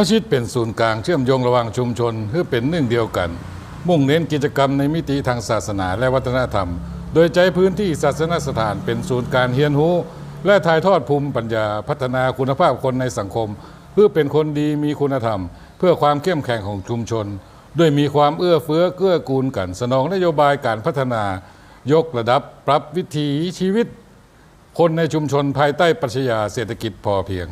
มัสยิดเป็นศูนย์กลางเชื่อมโยงระหว่างชุมชนเพื่อเป็นหนึ่งเดียวกัน มุ่งเน้นกิจกรรมในมิติทางศาสนาและวัฒนธรรม โดยใจพื้นที่ศาสนสถานเป็นศูนย์การเฮียนหูและถ่ายทอดภูมิปัญญาพัฒนาคุณภาพคนในสังคม เพื่อเป็นคนดีมีคุณธรรม เพื่อความเข้มแข็งของชุมชน ด้วยมีความเอื้อเฟื้อเกื้อกูลกัน สนองนโยบายการพัฒนา ยกระดับปรับวิถีชีวิต คนในชุมชนภายใต้ปรัชญาเศรษฐกิจพอเพียง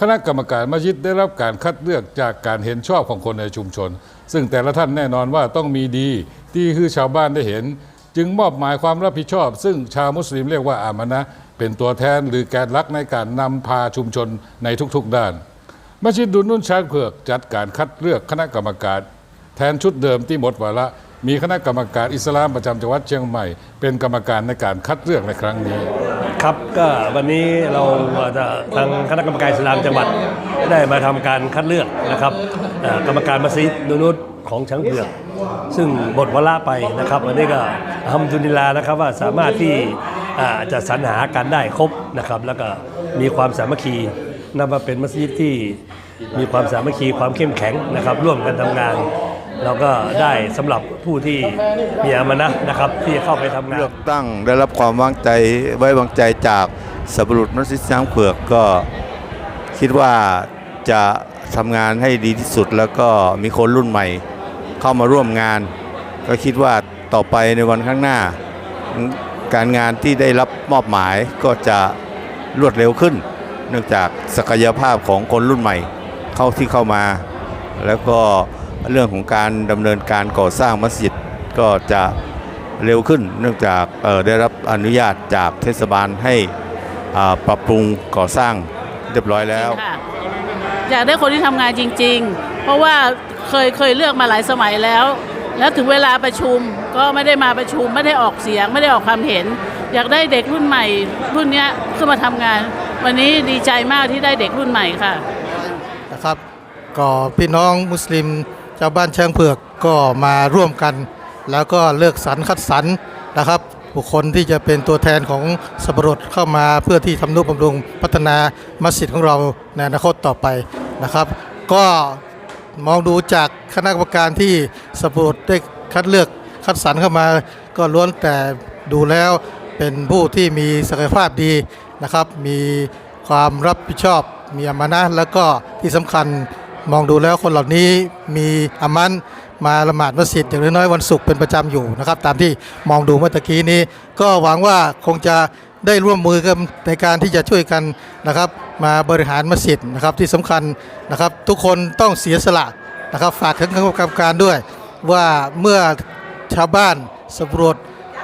คณะกรรมการมัสยิดได้รับการคัดเลือกจากการเห็นชอบของคนในชุมชน ซึ่งแต่ละท่านแน่นอนว่าต้องมีดีที่คือชาวบ้านได้เห็น จึงมอบหมายความรับผิดชอบ ซึ่งชาวมุสลิมเรียกว่าอามานะเป็นตัวแทนหรือแกนหลักในการนำพาชุมชนในทุกๆด้าน มัสยิดดุลนุ่นชาติเผือกจัดการคัดเลือกคณะกรรมการ แทนชุดเดิมที่หมดวาระ มีคณะกรรมการอิสลามประจำจังหวัดเชียงใหม่ เป็นกรรมการในการคัดเลือกในครั้งนี้ ครับก็วันนี้เราจะทางคณะกรรมการอิสลามจังหวัดได้มาทำการคัดเลือกนะครับกรรมการมัสยิดนูนุษของช้างเผือกซึ่งหมดวาระไปนะครับวันนี้ก็อัลฮัมดุลิลานะครับว่าสามารถที่จะสรรหากันได้ครบนะครับ แล้วก็มีความสามัคคีนับว่าเป็นมัสยิดที่มีความสามัคคีความเข้มแข็งนะครับ ร่วมกันทำงาน เราก็ได้สำหรับผู้ที่มีอามานะนะครับ ที่จะเข้าไปทำงาน เลือกตั้งได้รับความวางใจไว้วางใจจากสับปะรุษมัสยิดช้างเผือกก็คิดว่าจะทำงานให้ดีที่สุด แล้วก็มีคนรุ่นใหม่เข้ามาร่วมงาน ก็คิดว่าต่อไปในวันข้างหน้า การงานที่ได้รับมอบหมายก็จะรวดเร็วขึ้น เนื่องจากศักยภาพของคนรุ่นใหม่เข้าที่เข้ามา แล้วก็ เรื่องของการดำเนินการก่อสร้างมัสยิดก็จะเร็วขึ้น เนื่องจากเอ่อได้รับอนุญาตจากเทศบาลให้อ่าปรับปรุงก่อสร้างเรียบร้อยแล้วค่ะอยากได้คนที่ทำงานจริง ๆ เพราะว่าเคยเคยเลือกมาหลายสมัยแล้ว แล้วถึงเวลาประชุมก็ไม่ได้มาประชุมไม่ได้ออกเสียง ไม่ได้ออกความเห็น อยากได้เด็กรุ่นใหม่รุ่นเนี้ยขึ้นมาทำงาน วันนี้ดีใจมากที่ได้เด็กรุ่นใหม่ค่ะนะครับก็พี่น้องมุสลิม ชาวบ้านเชิงเผือกก็มาร่วมกัน แล้วก็เลือกสรรคัดสรรนะครับ บุคคลที่จะเป็นตัวแทนของสปรดเข้ามาเพื่อที่ทำนุบำรุงพัฒนามัสยิดของเราในอนาคตต่อไปนะครับ ก็มองดูจากคณะกรรมการที่สปรดได้คัดเลือกคัดสรรเข้ามาก็ล้วนแต่ดูแล้วเป็นผู้ที่มีศักยภาพดีนะครับ มีความรับผิดชอบมีอามานะแล้วก็ที่สำคัญ มองดูแล้วคนเหล่านี้มีอามันมาละหมาดมัสยิดอย่างน้อยๆวันศุกร์เป็นประจำอยู่นะครับ ตามที่มองดูเมื่อตะกี้นี้ ก็หวังว่าคงจะได้ร่วมมือกันในการที่จะช่วยกันนะครับ มาบริหารมัสยิดนะครับที่สำคัญนะครับ ทุกคนต้องเสียสละนะครับ ฝากถึงคณะกรรมการด้วย ว่าเมื่อชาวบ้านสำรวจ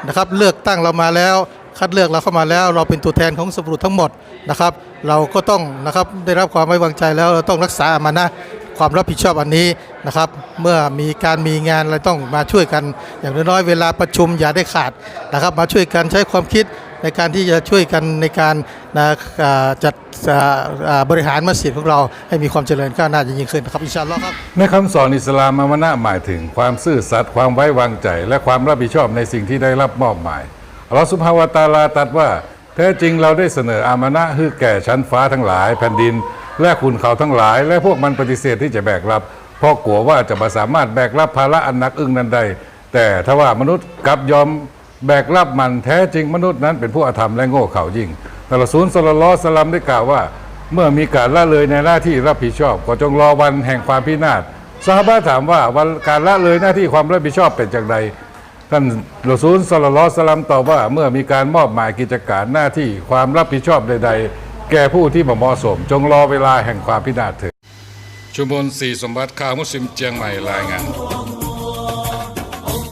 นะครับ เลือกตั้งเรามาแล้ว คัดเลือกเราเข้ามาแล้ว เราเป็นตัวแทนของสำรวจทั้งหมดนะครับ เราก็ต้องนะครับได้รับความไว้วางใจแล้วเราต้องรักษาอามานะความรับผิดชอบอันนี้นะครับ เมื่อมีการมีงานเราต้องมาช่วยกัน อย่างน้อยๆเวลาประชุมอย่าได้ขาดนะครับ มาช่วยกันใช้ความคิดในการที่จะช่วยกันในการนะจัดบริหารมัสยิดของเราให้มีความเจริญก้าวหน้ายิ่งขึ้นนะครับอินชาอัลลอฮ์ครับในคำสอนอิสลามอามะนะหมายถึงความซื่อสัตย์ความไว้วางใจ และความรับผิดชอบในสิ่งที่ได้รับมอบหมาย อัลลอฮฺสุบฮาวตาลาตัดว่าแท้จริงเราได้เสนออามะนะห์ให้แก่ชั้นฟ้าทั้งหลาย แผ่นดิน และขุนเขาทั้งหลาย และพวกมันปฏิเสธที่จะแบกรับ เพราะกลัวว่าจะม่สามารถแบกรับภาระอันหนักอึ้งนั้นได้แต่ถ้าว่ามนุษย์กลับยอมแบกรับมันแท้จริงมนุษย์นั้นเป็นผู้อธรรมและโง่เขลายิ่งแต่ละซูลสลลัลลอสลัมได้กล่าวว่า เมื่อมีการละเลยในหน้าที่รับผิดชอบ ก็จงรอวันแห่งความพินาศซอฮาบะถามว่าวันการละเลยหน้าที่ความรับผิดชอบเป็นอย่างไร ท่านรอซูลสลลัลลอสลัมตอบว่าเมื่อมีการมอบหมายกิจการหน้าที่ความรับผิดชอบใด ๆ แก่ผู้ที่บ่เหมาะสม จงรอเวลาแห่งความพินาศเถิดชุมพลสีสมบัติข่าวมุสลิมเจียงใหม่รายงาน